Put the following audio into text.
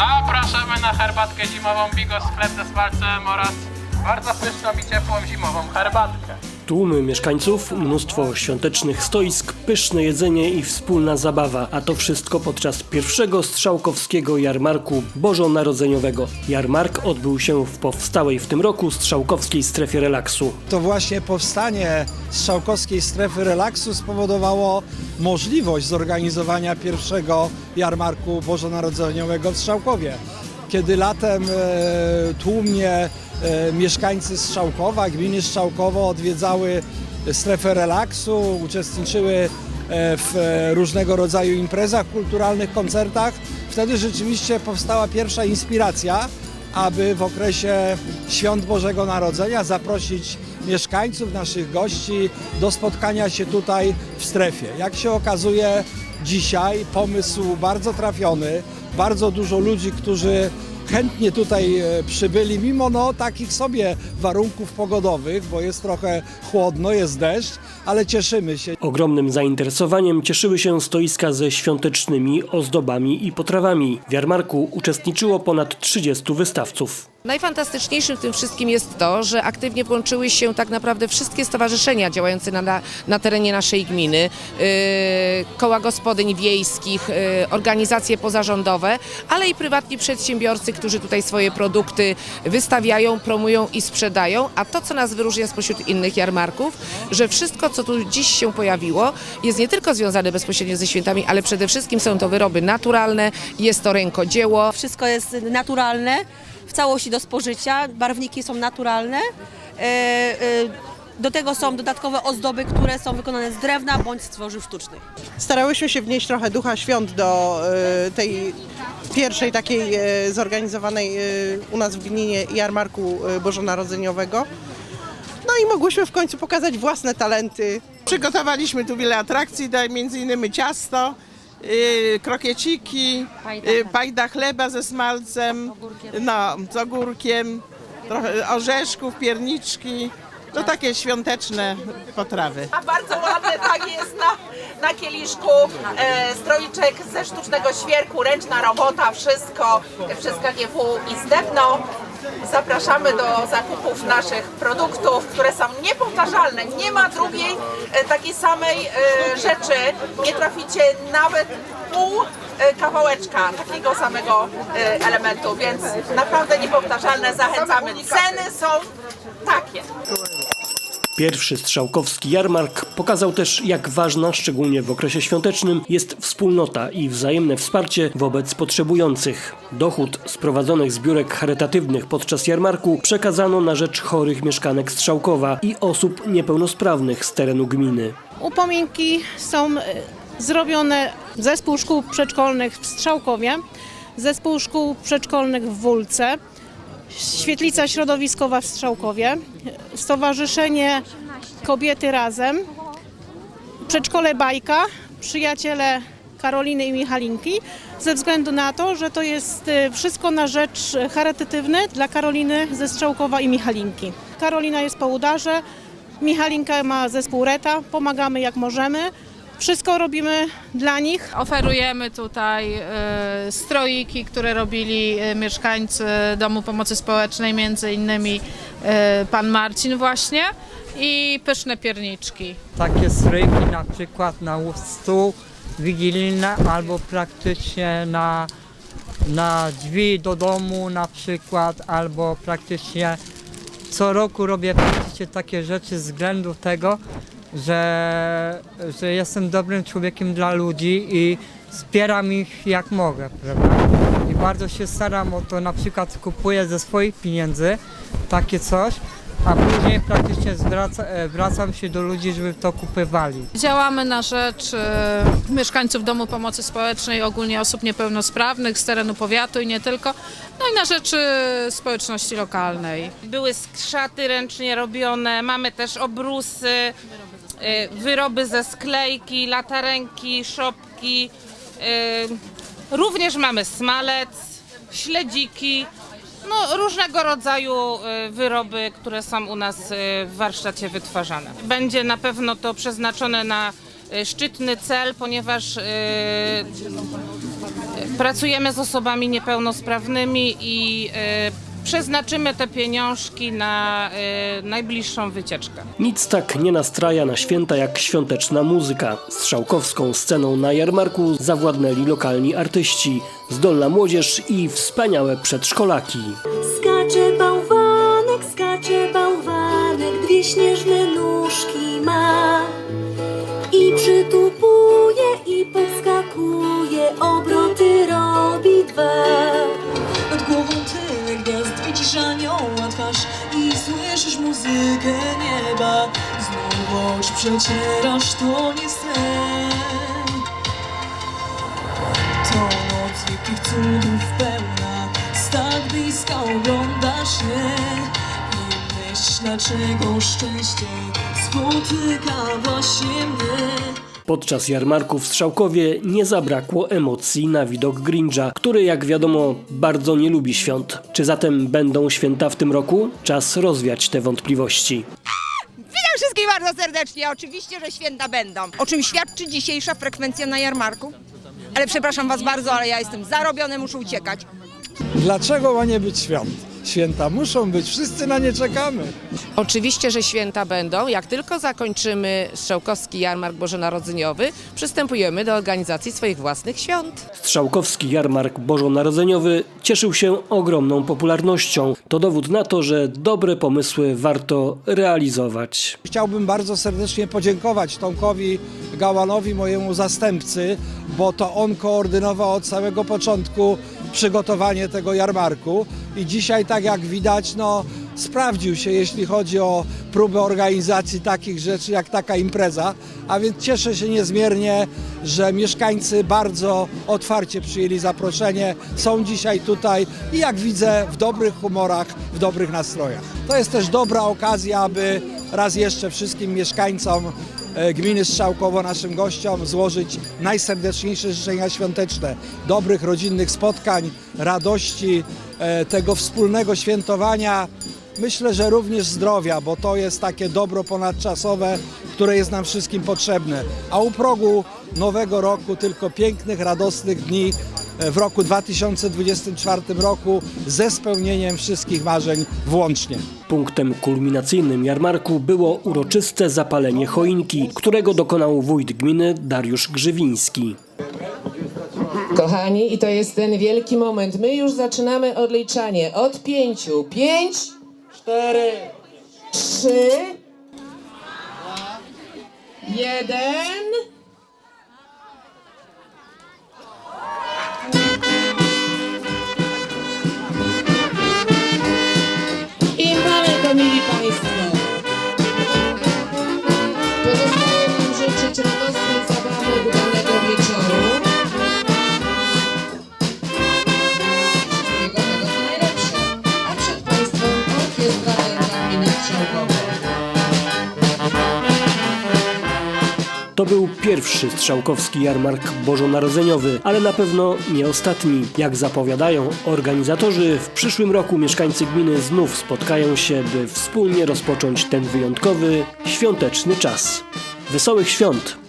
Zapraszamy na herbatkę zimową Bigos chleb ze smalcem oraz bardzo pyszną i ciepłą zimową herbatkę. Tłumy mieszkańców, mnóstwo świątecznych stoisk, pyszne jedzenie i wspólna zabawa, a to wszystko podczas pierwszego strzałkowskiego jarmarku bożonarodzeniowego. Jarmark odbył się w powstałej w tym roku strzałkowskiej strefie relaksu. To właśnie powstanie Strzałkowskiej Strefy Relaksu spowodowało możliwość zorganizowania pierwszego jarmarku bożonarodzeniowego w Strzałkowie. Kiedy latem e, tłumnie e, mieszkańcy Strzałkowa, gminy Strzałkowo odwiedzały strefę relaksu, uczestniczyły e, w różnego rodzaju imprezach kulturalnych, koncertach, wtedy rzeczywiście powstała pierwsza inspiracja, aby w okresie świąt Bożego Narodzenia zaprosić mieszkańców, naszych gości do spotkania się tutaj w strefie. Jak się okazuje, dzisiaj pomysł bardzo trafiony, bardzo dużo ludzi, którzy chętnie tutaj e, przybyli, mimo no, takich sobie warunków pogodowych, bo jest trochę chłodno, jest deszcz, ale cieszymy się. Ogromnym zainteresowaniem cieszyły się stoiska ze świątecznymi ozdobami i potrawami. W jarmarku uczestniczyło ponad 30 wystawców. Najfantastyczniejszym w tym wszystkim jest to, że aktywnie włączyły się tak naprawdę wszystkie stowarzyszenia działające na, na, terenie naszej gminy, yy, koła gospodyń wiejskich, yy, organizacje pozarządowe, ale i prywatni przedsiębiorcy, którzy tutaj swoje produkty wystawiają, promują i sprzedają. A to, co nas wyróżnia spośród innych jarmarków, że wszystko, co tu dziś się pojawiło, jest nie tylko związane bezpośrednio ze świętami, ale przede wszystkim są to wyroby naturalne, jest to rękodzieło, Wszystko jest naturalne, w całości do spożycia, barwniki są naturalne. E, e, Do tego są dodatkowe ozdoby, które są wykonane z drewna bądź z tworzyw sztucznych. Starałyśmy się wnieść trochę ducha świąt do e, tej pierwszej takiej zorganizowanej u nas w gminie jarmarku bożonarodzeniowego. No i mogłyśmy w końcu pokazać własne talenty. Przygotowaliśmy tu wiele atrakcji, między innymi ciasto, y, krokieciki, y, pajda chleba ze smalcem, no, z ogórkiem, trochę orzeszków, pierniczki. No takie świąteczne potrawy. A bardzo ładny tak jest na, na kieliszku. E, stroiczek ze sztucznego świerku, ręczna robota, wszystko przez KGW i Zdebno. Zapraszamy do zakupów naszych produktów, które są niepowtarzalne. Nie ma drugiej e, takiej samej e, rzeczy. Nie traficie nawet pół e, kawałeczka takiego samego elementu, więc naprawdę niepowtarzalne. Zachęcamy. Ceny są takie. Pierwszy strzałkowski jarmark pokazał też, jak ważna, szczególnie w okresie świątecznym, jest wspólnota i wzajemne wsparcie wobec potrzebujących. Dochód z prowadzonych zbiórek charytatywnych podczas jarmarku przekazano na rzecz chorych mieszkanek Strzałkowa i osób niepełnosprawnych z terenu gminy. Upominki są e, zrobione zespół szkół przedszkolnych w Strzałkowie, zespół szkół przedszkolnych w Wólce, Świetlica Środowiskowa w Strzałkowie, Stowarzyszenie Kobiety Razem, Przedszkole Bajka, Przyjaciele Karoliny i Michalinki, ze względu na to, że to jest e, wszystko na rzecz charytatywne dla Karoliny ze Strzałkowa i Michalinki. Karolina jest po udarze, Michalinka ma zespół RETA, pomagamy jak możemy. Wszystko robimy dla nich. Oferujemy tutaj e, stroiki, które robili e, mieszkańcy Domu Pomocy Społecznej, między innymi e, pan Marcin właśnie i pyszne pierniczki. takie stryjki na przykład na stół wigilijny albo praktycznie na, na drzwi do domu na przykład albo praktycznie co roku robię praktycznie takie rzeczy z względu tego, że, że jestem dobrym człowiekiem dla ludzi i wspieram ich jak mogę, prawda? I bardzo się staram o to, na przykład kupuję ze swoich pieniędzy takie coś, a później praktycznie zwraca, e, wracam się do ludzi, żeby to kupywali. Działamy na rzecz e, mieszkańców Domu Pomocy Społecznej, ogólnie osób niepełnosprawnych z terenu powiatu i nie tylko, no i na rzecz e, społeczności lokalnej. Były skrzaty ręcznie robione, mamy też obrusy, wyroby ze sklejki, latarenki, szopki. y, Również mamy smalec, śledziki, no, różnego rodzaju y, wyroby, które są u nas y, w warsztacie wytwarzane. Będzie na pewno to przeznaczone na y, szczytny cel, ponieważ y, pracujemy z osobami niepełnosprawnymi i y, przeznaczymy te pieniążki na y, najbliższą wycieczkę. Nic tak nie nastraja na święta jak świąteczna muzyka. Strzałkowską sceną na jarmarku zawładnęli lokalni artyści, zdolna młodzież i wspaniałe przedszkolaki. Muzykę nieba. Znów oczy przecierasz, to nie sen. To noc wielkich cudów pełna, z tak bliska oglądasz je i myśl, dlaczego szczęście spotyka właśnie mnie. Podczas jarmarku w Strzałkowie nie zabrakło emocji na widok Grincha, który jak wiadomo bardzo nie lubi świąt. Czy zatem będą święta w tym roku? Czas rozwiać te wątpliwości. Witam wszystkich bardzo serdecznie. Oczywiście, że święta będą. O czym świadczy dzisiejsza frekwencja na jarmarku? Ale przepraszam Was bardzo, ale ja jestem zarobiony, muszę uciekać. Dlaczego ma nie być świąt? Święta muszą być, wszyscy na nie czekamy. Oczywiście, że święta będą. Jak tylko zakończymy Strzałkowski Jarmark Bożonarodzeniowy, przystępujemy do organizacji swoich własnych świąt. Strzałkowski jarmark bożonarodzeniowy cieszył się ogromną popularnością. To dowód na to, że dobre pomysły warto realizować. Chciałbym bardzo serdecznie podziękować Tomkowi Gałanowi, mojemu zastępcy, bo to on koordynował od samego początku przygotowanie tego jarmarku. I dzisiaj, tak jak widać, no, sprawdził się, jeśli chodzi o próbę organizacji takich rzeczy, jak taka impreza, a więc cieszę się niezmiernie, że mieszkańcy bardzo otwarcie przyjęli zaproszenie, są dzisiaj tutaj i jak widzę w dobrych humorach, w dobrych nastrojach. To jest też dobra okazja, aby raz jeszcze wszystkim mieszkańcom gminy Strzałkowo, naszym gościom, złożyć najserdeczniejsze życzenia świąteczne, dobrych rodzinnych spotkań, radości, e, tego wspólnego świętowania. Myślę, że również zdrowia, bo to jest takie dobro ponadczasowe, które jest nam wszystkim potrzebne. A u progu nowego roku tylko pięknych, radosnych dni e, w roku 2024 roku ze spełnieniem wszystkich marzeń włącznie. Punktem kulminacyjnym jarmarku było uroczyste zapalenie choinki, którego dokonał wójt gminy Dariusz Grzywiński. Kochani, i to jest ten wielki moment. My już zaczynamy odliczanie od pięciu. Pięć, cztery, trzy, jeden. Był pierwszy strzałkowski jarmark bożonarodzeniowy, ale na pewno nie ostatni. Jak zapowiadają organizatorzy, w przyszłym roku mieszkańcy gminy znów spotkają się, by wspólnie rozpocząć ten wyjątkowy, świąteczny czas. Wesołych świąt!